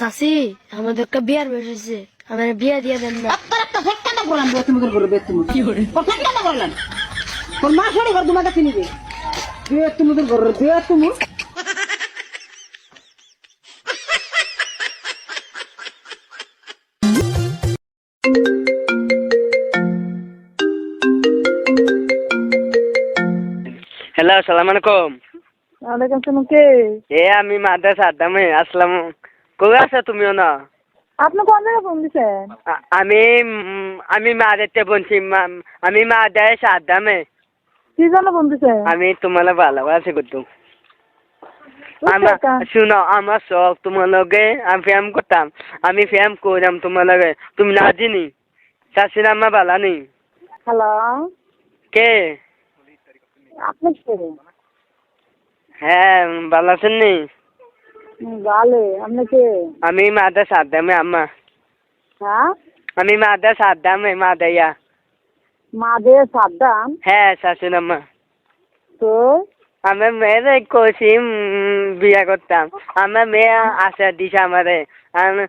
চাচি আমাদের একটা বিয়ার বসেছে আমার বিয়া দিয়ে দেন না। একটা করলাম করে কি করে করলাম। তোর মা ঘর তোমাকে হ্যালো সালাম আলাইকুম ওয়ালাইকুম কে? এ আমি মাদ্রাস আদামে আসলাম কই আছো তুমিও না? আপনি কোন জায়গায় ফোন দিছেন? আমি আমি মাদেরতে বলছি মা- আমি মাদাস আদামে। কি জন্য ফোন দিছেন? আমি তোমার ভালোবাসি করতো আমার শুনো আমার শখ তোমার লগে আমি ফ্যাম করতাম। আমি ফ্যাম করলাম তোমার লগে তুমি না জিনি? শাশুড়ি আমার ভালো নেই? হ্যালো। কে? আপনি কে? হ্যাঁ ভালো আছেন নি? ভালো আপনি কে? আমি মাদাস আদামে আম্মা। হ্যাঁ? আমি মাদাস আদামে মাদাইয়া। মাদে সাদ্দাম? হ্যাঁ শাশুড়ি আম্মা। তো? আমার মেয়ের কষি বিয়া করতাম। আমার মেয়ে আশা দিছে আমারে। আমি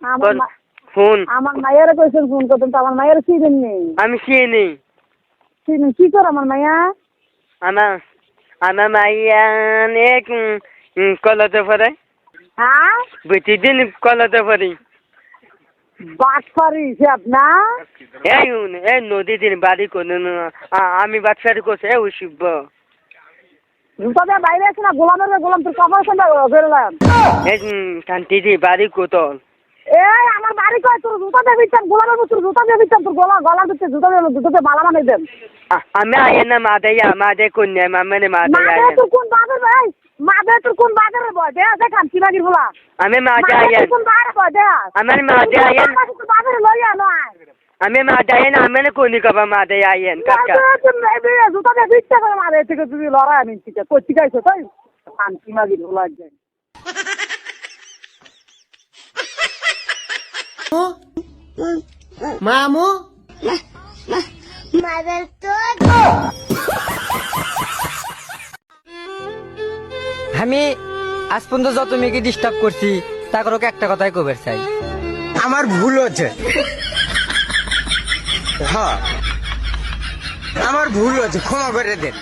আমার মায়ের কইছেন ফোন করতেন তো আমার মায়ের চিনেন নেই? আমি চিনি। চিনেন কি করে আমার মায়া? আমার আমার মাইয়া অনেক কলতে পরে হ্যাঁ? বেটি দিন কলতে পরি। না এই এই নদী দিন বাড়ি করে আমি বাচ্চারি করছি এই শিব বাইরে আছে না গোলামের গোলাম তোর কাপড় সন্ধ্যা বেরোলাম। এই শান্তি দি বাড়ি কোতল এই আমার বাড়ি কয় তোর জুতা দিয়ে বিচ্ছাম গোলামের মতো জুতা দিয়ে বিচ্ছাম তোর গলা গলা দিচ্ছে জুতা দিয়ে জুতা দিয়ে মালা বানাই দেন। আমি আইন না মাদাইয়া মাদে কন্যা মামানে মাদাইয়া মাদে তোর কোন বাজার ভাই মাদে তোর কোন বাজারে বয় দে দেখান কি লাগির বলা? আমি আইন তোর কোন বাজারে বয় দে আমার মাদে আইন তোর বাজারে লইয়া নয় আমি মাদে আইন আমি কোনি কবা মাদে আইন কাকা। জুতা দিয়ে বিচ্ছা করে মারে থেকে তুমি লড়াই আনিস ঠিক আছে? কই শিখাইছো তাই? শান্তি মাগির বলা যায় মামু? আমি আজ পর্যন্ত যত মেয়েকে ডিস্টার্ব করছি তা করো একটা কথাই কবের চাই। আমার ভুল হচ্ছে। হ্যাঁ। আমার ভুল হচ্ছে ক্ষমা করে দেন।